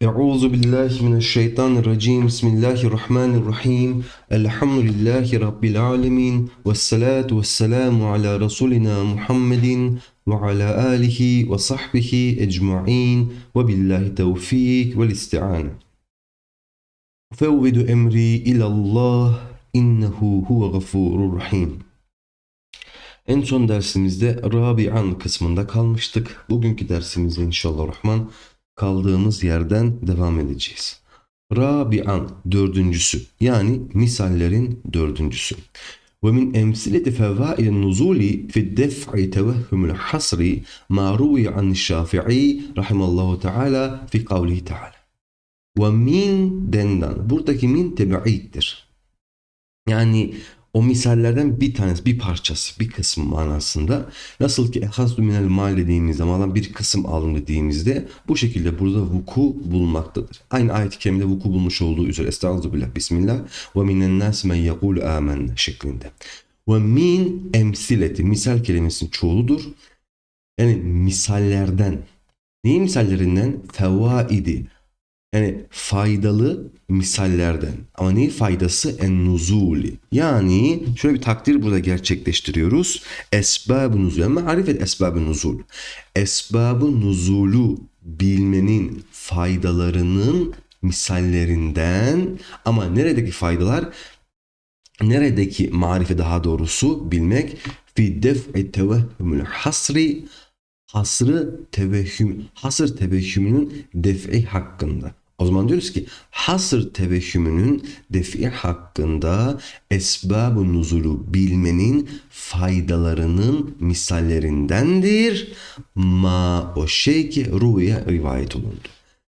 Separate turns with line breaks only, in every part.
Euzu billahi mineşşeytanirracim. Bismillahirrahmanirrahim. Elhamdülillahi rabbil alamin. Ves salatu vesselamu ala rasulina Muhammedin ve ala alihi ve sahbihi ecmaîn. Ve billahi tevfik vel isti'ane. Fevvidu emri ilallah innehu huve gafurur rahim. En son dersimizde Rabi'an kısmında kalmıştık. Bugünkü dersimizde inşallah Rahman kaldığımız yerden devam edeceğiz. Rabi'an dördüncüsü yani misallerin dördüncüsü. Min emsileti fevailin nuzuli fi def'i tevehhümül hasri ma ruvi an şafi'i rahimallahu teala fi kavlihi teala. Ve min dendan. Buradaki min tebi'iddir. Yani o misallerden bir tanesi, bir parçası, bir kısım manasında. Nasıl ki ehazdu minel mal dediğimiz zaman bir kısım alın dediğimizde bu şekilde burada vuku bulunmaktadır. Aynı ayet-i kerimede vuku bulmuş olduğu üzere. Estağfirullah, bismillah. Ve minen nas men yekul amen şeklinde. Ve min emsileti, misal kelimesinin çoğuludur. Yani misallerden. Neyin misallerinden? Fevaidi. Yani faydalı misallerden. Ama neyi faydası? En nuzuli. Yani şöyle bir takdir burada gerçekleştiriyoruz. Esbab-ı nuzul. Yani marifet esbab-ı nuzul. Esbab-ı nuzulu bilmenin faydalarının misallerinden ama neredeki faydalar? Neredeki marife daha doğrusu bilmek fi def'i tevehhümül hasri hasrı tevehhüm, hasır tevehhümünün def'i hakkında. O zaman diyoruz ki hasır tevehhümünün def'i hakkında esbab-ı nuzulu bilmenin faydalarının misallerindendir. Ma o şey ki ruya rivayet olundu.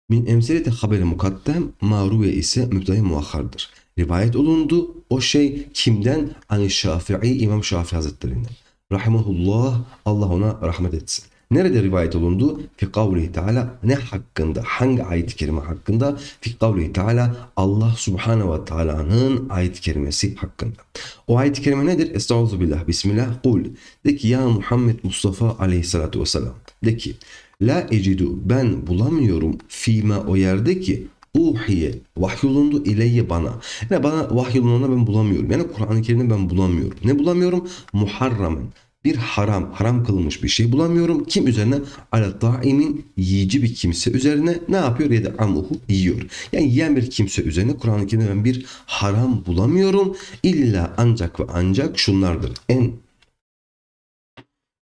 Min emseleti haberi mukaddem ma ruya ise mübdai muakhardır. Rivayet olundu o şey kimden? Ani Şafii İmam Şafii Hazretlerinden. Rahimahullah Allah ona rahmet etsin. Nerede rivayet olundu? Fi kavlihi teala ne hakkında? Hangi ayet-i kerime hakkında? Fi kavlihi teala Allah subhanehu ve teala'nın ayet-i kerimesi hakkında. O ayet-i kerime nedir? Estağfirullah, bismillah, kul. De ki ya Muhammed Mustafa aleyhissalatu vesselam. De ki La ecidu ben bulamıyorum fîme o yerde ki uhiye vahyolundu ileyye bana. Yani bana vahyolunduğunda ben bulamıyorum. Yani Kur'an-ı Kerim'de ben bulamıyorum. Ne bulamıyorum? Muharramen bir haram, haram kılınmış bir şey bulamıyorum. Kim üzerine? Ala daimin yiyici bir kimse üzerine ne yapıyor? Ya da amuhu yiyor. Yani yiyen bir kimse üzerine Kur'an-ı Kerim'de ben bir haram bulamıyorum. İlla ancak ve ancak şunlardır. En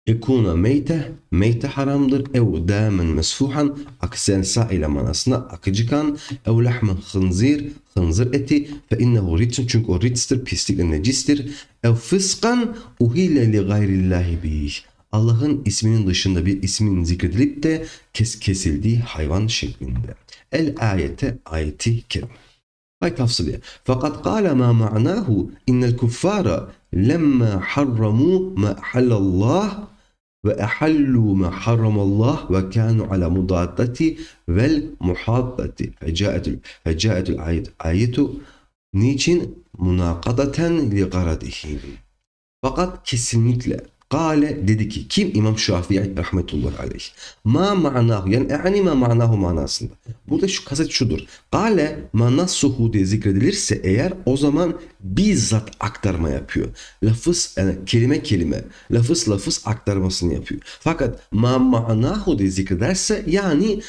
Ekuna meyte, meyte haramdır. Ev damen mesfuhan, aksen ile manasına akıcı kan. Ev lahme hınzir, hınzır eti. Fe innehu ritsun, çünkü o ritstir, pislikle necistir. Ev fıskan, uhile li gayrillahi bih. Allah'ın isminin dışında bir ismin zikredilip de kes kesildiği hayvan şeklinde. El ayete ayeti kerime. Hay tafsiliye. Fakat kâle mâ ma'nâhu innel kuffâra lemmâ harramû mâ halallah وأحلوا ما حرم الله وكانوا على مضادة والمحاطة فجاءت فجاءت الآية آية niçin münakadaten li garadihim. Fakat Kale dedi ki kim İmam Şafii rahmetullahi aleyh. Ma ma'nahu yani yani ma ma'nahu manasında. Burada şu kaset şudur. Kale manasuhu diye zikredilirse eğer o zaman bizzat aktarma yapıyor. Lafız yani kelime kelime lafız lafız aktarmasını yapıyor. Fakat ma ma'nahu diye zikrederse yani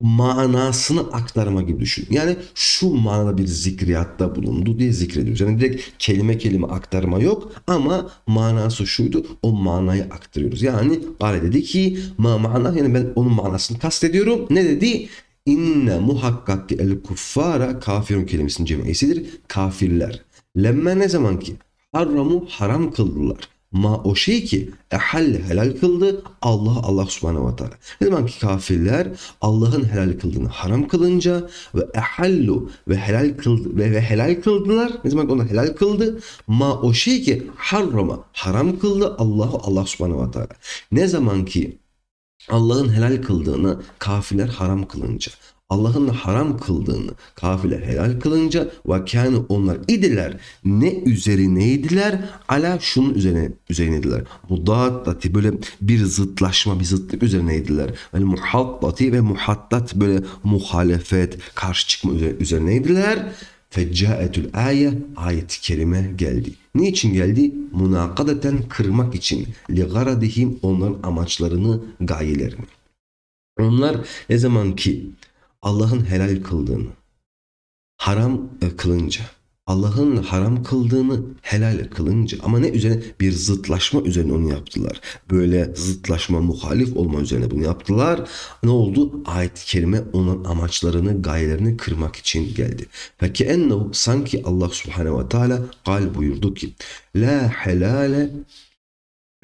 manasını aktarma gibi düşün. Yani şu manada bir zikriyatta bulundu diye zikrediyoruz. Yani direkt kelime kelime aktarma yok ama manası şuydu o manayı aktarıyoruz. Yani Gale dedi ki ma mana yani ben onun manasını kastediyorum. Ne dedi? İnne muhakkak ki el kuffara kafirun kelimesinin cemisidir. Kafirler. Lemme ne zaman ki harramu haram kıldılar. Ma o şey ki ehal helal kıldı Allah Allah subhanehu ve teala. Ne zaman ki kafirler Allah'ın helal kıldığını haram kılınca ve ehallu ve helal kıldı ve, ve helal kıldılar. Ne ki onu helal kıldı ma o şey ki harrama haram kıldı Allah Allah subhanehu ve teala. Ne zaman ki Allah'ın helal kıldığını kafirler haram kılınca Allah'ın haram kıldığını kafile helal kılınca ve kâne onlar idiler. Ne üzerineydiler? Ala şunun üzerine üzerineydiler. Mudaddati böyle bir zıtlaşma, bir zıtlık üzerineydiler. Yani muhaddati ve muhattat böyle muhalefet, karşı çıkma üzerine, üzerineydiler. Feccaetül ayet ayet-i kerime geldi. Niçin geldi? Munakadaten kırmak için. Li garadihim onların amaçlarını, gayelerini. Onlar ne zaman ki Allah'ın helal kıldığını haram e, kılınca Allah'ın haram kıldığını helal kılınca ama ne üzerine bir zıtlaşma üzerine onu yaptılar. Böyle zıtlaşma muhalif olma üzerine bunu yaptılar. Ne oldu? Ayet-i kerime onun amaçlarını, gayelerini kırmak için geldi. Peki ennehu sanki Allah subhanehu ve teala gal buyurdu ki La helale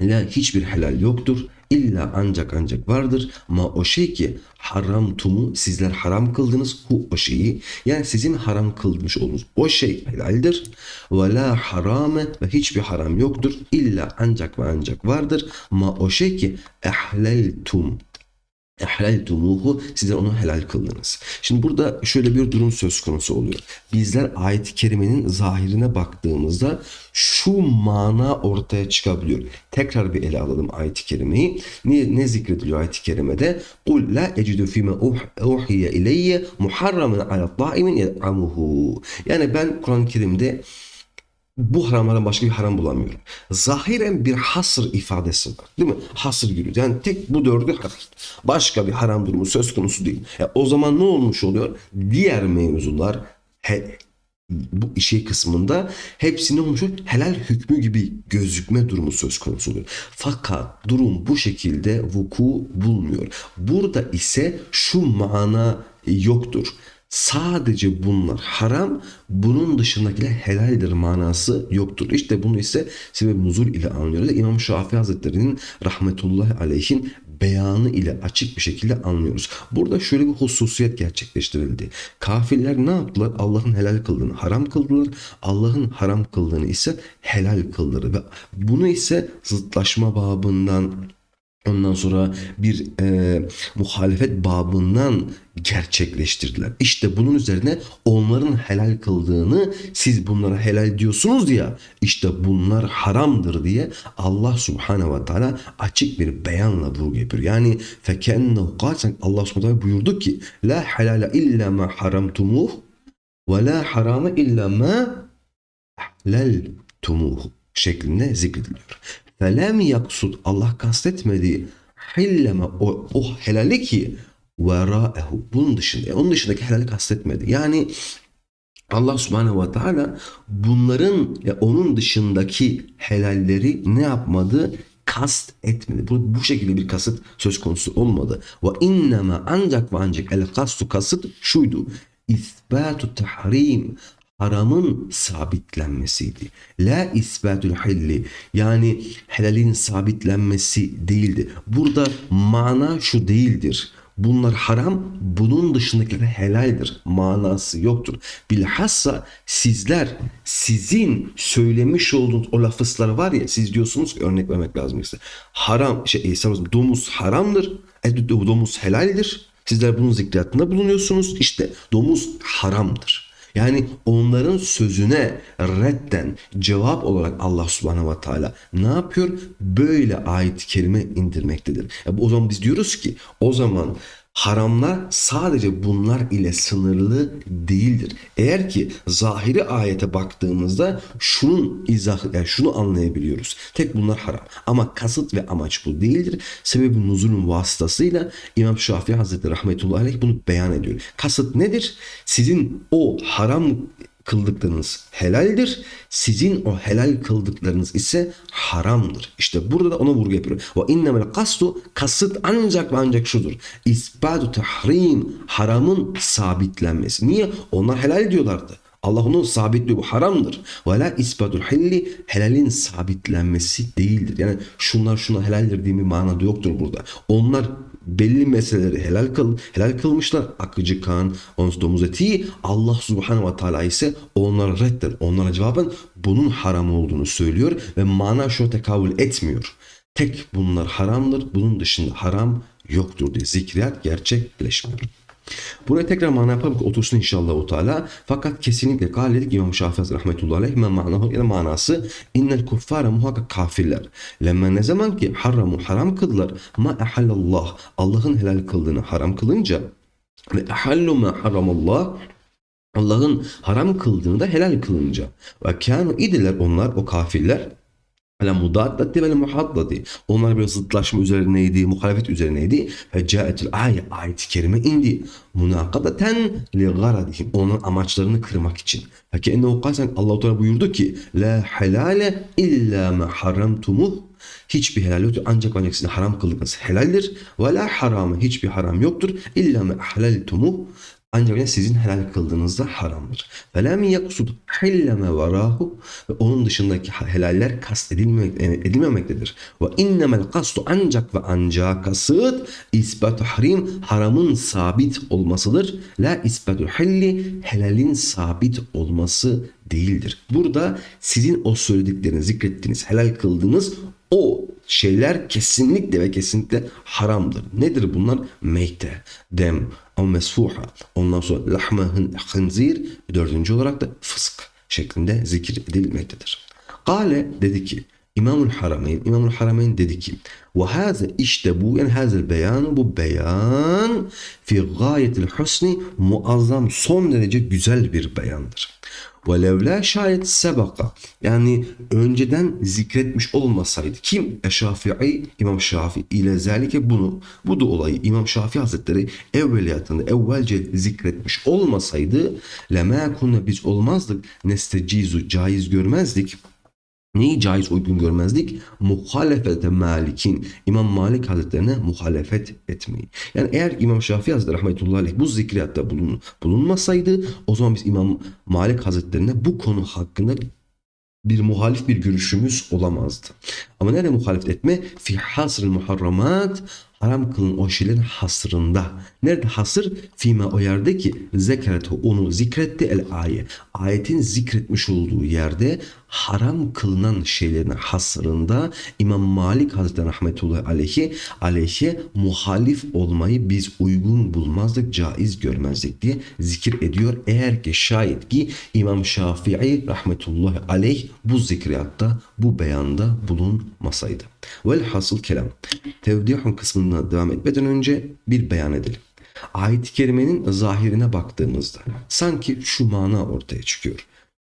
La hiçbir helal yoktur. İlla ancak ancak vardır. Ma o şey ki haram tumu sizler haram kıldınız hu o şeyi. Yani sizin haram kılmış olduğunuz o şey helaldir. Ve la harame ve hiçbir haram yoktur. İlla ancak ve ancak vardır. Ma o şey ki ehleltum Ehlaltumuhu sizler onu helal kıldınız. Şimdi burada şöyle bir durum söz konusu oluyor. Bizler ayet-i kerimenin zahirine baktığımızda şu mana ortaya çıkabiliyor. Tekrar bir ele alalım ayet-i kerimeyi. Ne, ne zikrediliyor ayet-i kerimede? Kul la ecidu fime uhiye ileyye muharramen ala ta'imin yed'amuhu. Yani ben Kur'an-ı Kerim'de bu haramlardan başka bir haram bulamıyorum. Zahiren bir hasır ifadesi var. Değil mi? Hasır giriyor. Yani tek bu dördü haram. Başka bir haram durumu söz konusu değil. Ya o zaman ne olmuş oluyor? Diğer mevzular he, bu işe kısmında hepsi ne olmuş? Helal hükmü gibi gözükme durumu söz konusu oluyor. Fakat durum bu şekilde vuku bulmuyor. Burada ise şu mana yoktur. Sadece bunlar haram, bunun dışındakiler helaldir manası yoktur. İşte bunu ise sebep nuzul ile anlıyoruz. İmam Şafii Hazretleri'nin rahmetullahi aleyhin beyanı ile açık bir şekilde anlıyoruz. Burada şöyle bir hususiyet gerçekleştirildi. Kafirler ne yaptılar? Allah'ın helal kıldığını haram kıldılar. Allah'ın haram kıldığını ise helal kıldılar. Ve bunu ise zıtlaşma babından Ondan sonra bir e, muhalefet babından gerçekleştirdiler. İşte bunun üzerine onların helal kıldığını siz bunlara helal diyorsunuz ya işte bunlar haramdır diye Allah subhanehu ve teala açık bir beyanla vurgu yapıyor. Yani fekennehu kasen Allah subhanehu ve teala buyurdu ki la helale illa ma haramtumuh ve la harame illa ma ahleltumuh şeklinde zikrediliyor. Felem yaksud Allah kastetmediği hilleme o, o helali ki veraehu bunun dışında onun dışındaki helali kastetmedi. Yani Allah subhanehu ve teala bunların ya onun dışındaki helalleri ne yapmadı? Kast etmedi. Bu, bu şekilde bir kasıt söz konusu olmadı. Ve inneme ancak ve ancak el kastu kasıt şuydu. İsbatu tahrim haramın sabitlenmesiydi. La isbatül hilli yani helalin sabitlenmesi değildi. Burada mana şu değildir. Bunlar haram, bunun dışındakiler helaldir. Manası yoktur. Bilhassa sizler, sizin söylemiş olduğunuz o lafızlar var ya, siz diyorsunuz ki örnek vermek lazım işte. Haram, şey, e, domuz haramdır, e, domuz helaldir. Sizler bunun zikri bulunuyorsunuz. İşte domuz haramdır. Yani onların sözüne redden cevap olarak Allah subhanahu ve teala ne yapıyor? Böyle ayet-i kerime indirmektedir. Ya o zaman biz diyoruz ki o zaman haramlar sadece bunlar ile sınırlı değildir. Eğer ki zahiri ayete baktığımızda şunun izahı, yani şunu anlayabiliyoruz. Tek bunlar haram. Ama kasıt ve amaç bu değildir. Sebebi nuzulun vasıtasıyla İmam Şafii Hazretleri rahmetullahi aleyh bunu beyan ediyor. Kasıt nedir? Sizin o haram kıldıklarınız helaldir. Sizin o helal kıldıklarınız ise haramdır. İşte burada da ona vurgu yapıyor. Ve innemel kastu kasıt ancak ve ancak şudur. İsbatu tahrim haramın sabitlenmesi. Niye? Onlar helal diyorlardı. Allah onu sabitliyor. Bu haramdır. Ve la isbatul hilli helalin sabitlenmesi değildir. Yani şunlar şuna helaldir diye bir manada yoktur burada. Onlar belli meseleleri helal kıl, helal kılmışlar. Akıcı kan, onsuz domuz eti. Allah subhanahu ve teala ise onlara redder. Onlara cevaben bunun haram olduğunu söylüyor ve mana şu tekavül etmiyor. Tek bunlar haramdır. Bunun dışında haram yoktur diye zikriyat gerçekleşmiyor. Buraya tekrar mana yapalım ki otursun inşallah Teala. Fakat kesinlikle kal dedik İmam Şafii rahmetullahi aleyh men manahu yani manası innel kuffara muhakkak kafirler. Lemma ne zaman ki haramu haram kıldılar ma ehallallah Allah'ın helal kıldığını haram kılınca ve ehallu ma haramallah Allah'ın haram kıldığını da helal kılınca. Ve kânu idiler onlar o kafirler Ala mudaddati ve muhaddati. Onlar böyle zıtlaşma üzerineydi, muhalefet üzerineydi. Ve caetil ayet, ayet-i kerime indi. Munakadaten li garadihim. Onun amaçlarını kırmak için. Peki enne ukasen Allah-u Teala buyurdu ki La helale illa ma haramtumuh. Hiçbir helal yoktur. Ancak ancak sizin haram kıldığınız helaldir. Ve la haramı. Hiçbir haram yoktur. İlla ma halaltumuh Ancak yine sizin helal kıldığınızda haramdır. فَلَمْ يَقْصُدْ حِلَّمَ وَرَاهُ Ve onun dışındaki helaller kast edilmemek, edilmemektedir. Ve innemel kastu ancak ve ancak kasıt isbat harim haramın sabit olmasıdır. La isbatu hilli helalin sabit olması değildir. Burada sizin o söyledikleriniz, zikrettiğiniz, helal kıldığınız o şeyler kesinlikle ve kesinlikle haramdır. Nedir bunlar? Meyte, dem, ama mesfuha. Ondan sonra lahma hınzir. Dördüncü olarak da fısk şeklinde zikir edilmektedir. Kale dedi ki İmamul Harameyn, İmamul Harameyn dedi ki ve haza işte bu yani hazel beyan bu beyan fi gayetil husni muazzam son derece güzel bir beyandır. Ve levla şayet sebaka yani önceden zikretmiş olmasaydı kim? Şafii İmam Şafii ile zelike bunu bu da olayı İmam Şafii Hazretleri evveliyatında evvelce zikretmiş olmasaydı lema kunna biz olmazdık nestecizu caiz görmezdik Neyi caiz uygun görmezdik? Muhalefete malikin. İmam Malik Hazretlerine muhalefet etmeyi. Yani eğer İmam Şafii Hazretleri rahmetullahi aleyh bu zikriyatta bulun, bulunmasaydı o zaman biz İmam Malik Hazretlerine bu konu hakkında bir muhalif bir görüşümüz olamazdı. Ama nerede muhalefet etme? Fi hasril muharramat haram kılın o şeylerin hasrında. Nerede hasır? Fime o yerde ki zekret onu zikretti el ayet. Ayetin zikretmiş olduğu yerde haram kılınan şeylerin hasrında İmam Malik Hazretleri rahmetullahi aleyhi aleyhe muhalif olmayı biz uygun bulmazdık, caiz görmezdik diye zikir ediyor. Eğer ki şayet ki İmam Şafii rahmetullahi aleyh bu zikriyatta, bu beyanda bulunmasaydı. Velhasıl kelam. Tevdihun kısmına devam etmeden önce bir beyan edelim. Ayet-i kerimenin zahirine baktığımızda sanki şu mana ortaya çıkıyor.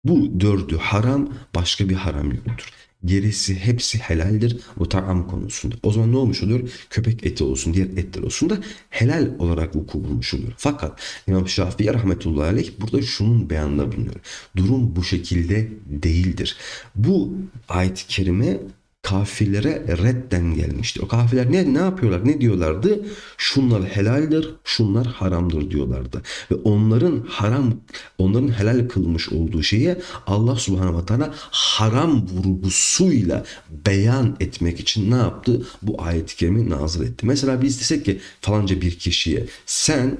Bu dördü haram, başka bir haram yoktur. Gerisi hepsi helaldir bu taam konusunda. O zaman ne olmuş oluyor? Köpek eti olsun, diğer etler olsun da helal olarak vuku bulmuş oluyor. Fakat İmam Şafii rahmetullahi aleyh burada şunun beyanında bulunuyor. Durum bu şekilde değildir. Bu ayet-i kerime kafirlere redden gelmişti. O kafirler ne, ne yapıyorlar? Ne diyorlardı? Şunlar helaldir, şunlar haramdır diyorlardı. Ve onların haram, onların helal kılmış olduğu şeye Allah subhanahu wa ta'ala haram vurgusuyla beyan etmek için ne yaptı? Bu ayet-i kerimeyi nazil etti. Mesela biz desek ki falanca bir kişiye sen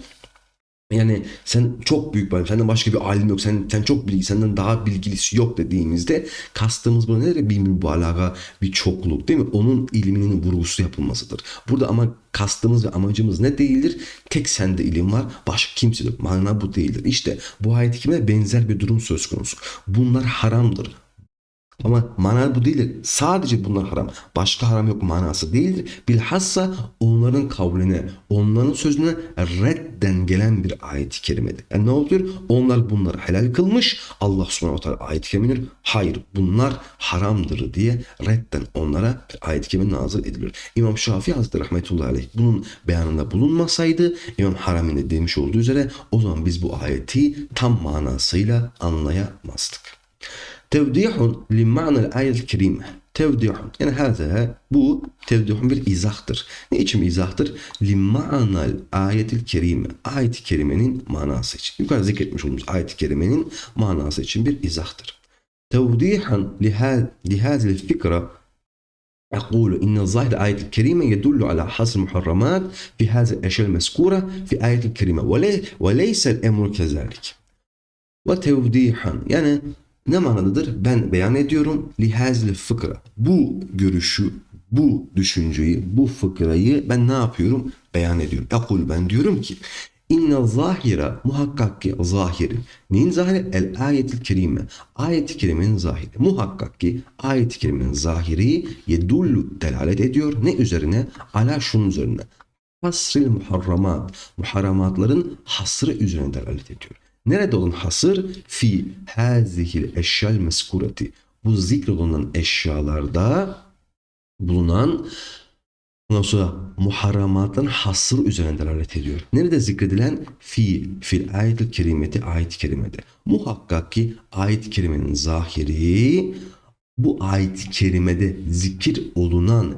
yani sen çok büyük bir senden başka bir alim yok, sen, sen çok bilgi, senden daha bilgilisi yok dediğimizde kastımız bu nedir? Bir mübalağa, bir çokluk değil mi? Onun ilminin vurgusu yapılmasıdır. Burada ama kastımız ve amacımız ne değildir? Tek sende ilim var, başka kimse yok. Mana bu değildir. İşte bu ayet-i kerimede benzer bir durum söz konusu. Bunlar haramdır. Ama mana bu değildir. Sadece bunlar haram. Başka haram yok manası değildir. Bilhassa onların kavline, onların sözüne redden gelen bir ayet-i kerimedir. Yani ne oluyor? Onlar bunları helal kılmış. Allah subhanahu teala ayet-i kerimedir. Hayır bunlar haramdır diye redden onlara bir ayet-i kerime nazil edilir. İmam Şafii Hazretleri rahmetullahi aleyh bunun beyanında bulunmasaydı İmam Harami'nde demiş olduğu üzere o zaman biz bu ayeti tam manasıyla anlayamazdık. Tevdihun li ma'nel ayet kerime. Tevdihun. Yani hâzâ bu tevdihun bir izahtır. Ne için izahtır? Li ma'nel ayetil kerime. Ayet-i kerimenin manası için. Yukarı zikretmiş olduğumuz ayet-i kerimenin manası için bir izahtır. Tevdihan lihâzil fikra أقول إن ظاهر الآية الكريمة يدل على حصر المحرمات في هذه الأشياء المذكورة في آية الكريمة وليس الأمر كذلك وتوضيحا يعني ne manadadır? Ben beyan ediyorum. Lihazli fıkra. Bu görüşü, bu düşünceyi, bu fıkrayı ben ne yapıyorum? Beyan ediyorum. Yakul ben diyorum ki İnne zahira muhakkak ki zahiri. Neyin zahiri? El ayetil kerime. Ayet-i kerimenin zahiri. Muhakkak ki ayet-i kerimenin zahiri yedullu delalet ediyor. Ne üzerine? Ala şunun üzerine. Hasril muharramat. Muharramatların hasrı üzerine delalet ediyor. Nerede olan hasır? Fi hazihil eşyal meskureti. Bu zikrolunan eşyalarda bulunan Ondan sonra muharramatın hasır üzerine delalet ediyor. Nerede zikredilen? Fi, fil ayet-i kerimeti ayet-i kerimede. Muhakkak ki ayet-i kerimenin zahiri bu ayet-i kerimede zikir olunan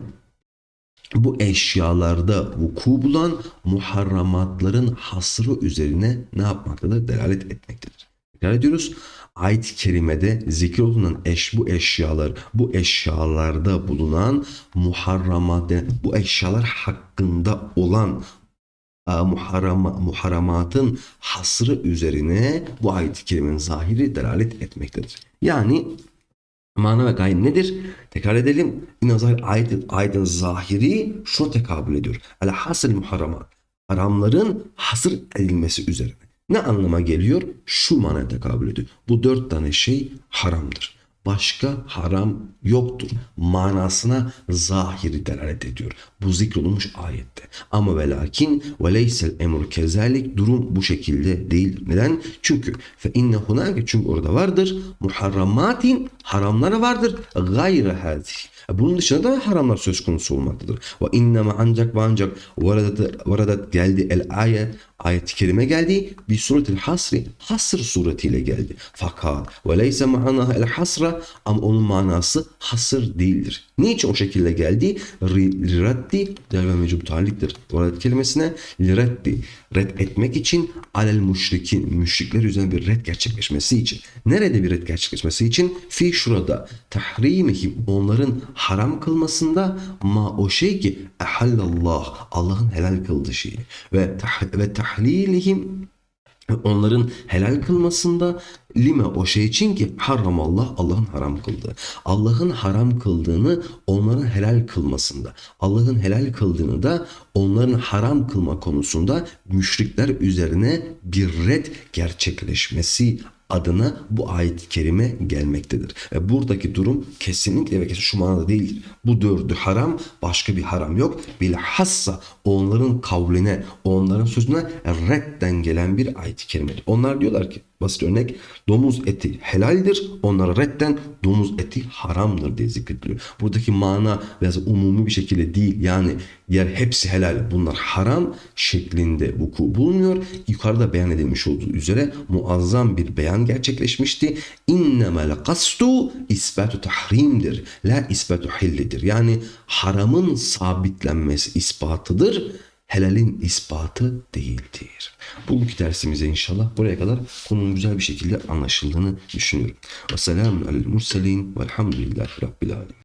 bu eşyalarda vuku bulan muharramatların hasrı üzerine ne yapmaktadır? Delalet etmektedir. Tekrar ediyoruz. Ayet-i kerimede zikir olunan eş bu eşyalar, bu eşyalarda bulunan muharramat, bu eşyalar hakkında olan a, muharrama, muharramatın hasrı üzerine bu ayet-i kerimenin zahiri delalet etmektedir. Yani Mana ve gaye nedir? Tekrar edelim. İnazar ayet, ayetin zahiri şuna tekabül ediyor. El hasıl muharramat. Haramların hasır edilmesi üzerine. Ne anlama geliyor? Şu manaya tekabül ediyor. Bu dört tane şey haramdır. Başka haram yoktur. Manasına zahiri delalet ediyor. Bu zikrolunmuş ayette. Ama ve lakin ve leysel emru kezalik durum bu şekilde değil. Neden? Çünkü fe inne hunake çünkü orada vardır. Muharramatin haramları vardır. Gayrı hadih. Bunun dışında da haramlar söz konusu olmaktadır. Ve inneme ancak ve ancak varadat, varadat geldi el ayet ayet-i kerime geldi bir suretil hasri hasr suretiyle geldi. Fakat ve leyse ma'anaha el hasra ama onun manası hasır değildir. Niçin o şekilde geldi? Liraddi der ve mecub taliktir. Varadat kelimesine liraddi red etmek için alel müşrikin müşrikler üzerine bir red gerçekleşmesi için. Nerede bir red gerçekleşmesi için? Fi şurada tahrimihim onların haram kılmasında ma o şey ki ehallallah Allah'ın helal kıldığı şey ve tah ve tahlilihim onların helal kılmasında lime o şey için ki haram Allah Allah'ın haram kıldığı. Allah'ın haram kıldığını onların helal kılmasında. Allah'ın helal kıldığını da onların haram kılma konusunda müşrikler üzerine bir red gerçekleşmesi adına bu ayet-i kerime gelmektedir. Ve buradaki durum kesinlikle ve kesin şu manada değildir. Bu dördü haram, başka bir haram yok. Bilhassa onların kavline, onların sözüne redden gelen bir ayet-i kerimedir. Onlar diyorlar ki basit örnek domuz eti helaldir. Onlara redden domuz eti haramdır diye zikrediliyor. Buradaki mana biraz umumi bir şekilde değil. Yani diğer hepsi helal bunlar haram şeklinde vuku bulmuyor. Yukarıda beyan edilmiş olduğu üzere muazzam bir beyan gerçekleşmişti. İnnemel kastu isbatu tahrimdir. La isbatu hillidir. Yani haramın sabitlenmesi ispatıdır helalin ispatı değildir. Bugünkü dersimize inşallah buraya kadar konunun güzel bir şekilde anlaşıldığını düşünüyorum. Ve selamun alel murselin velhamdülillahi rabbil alemin.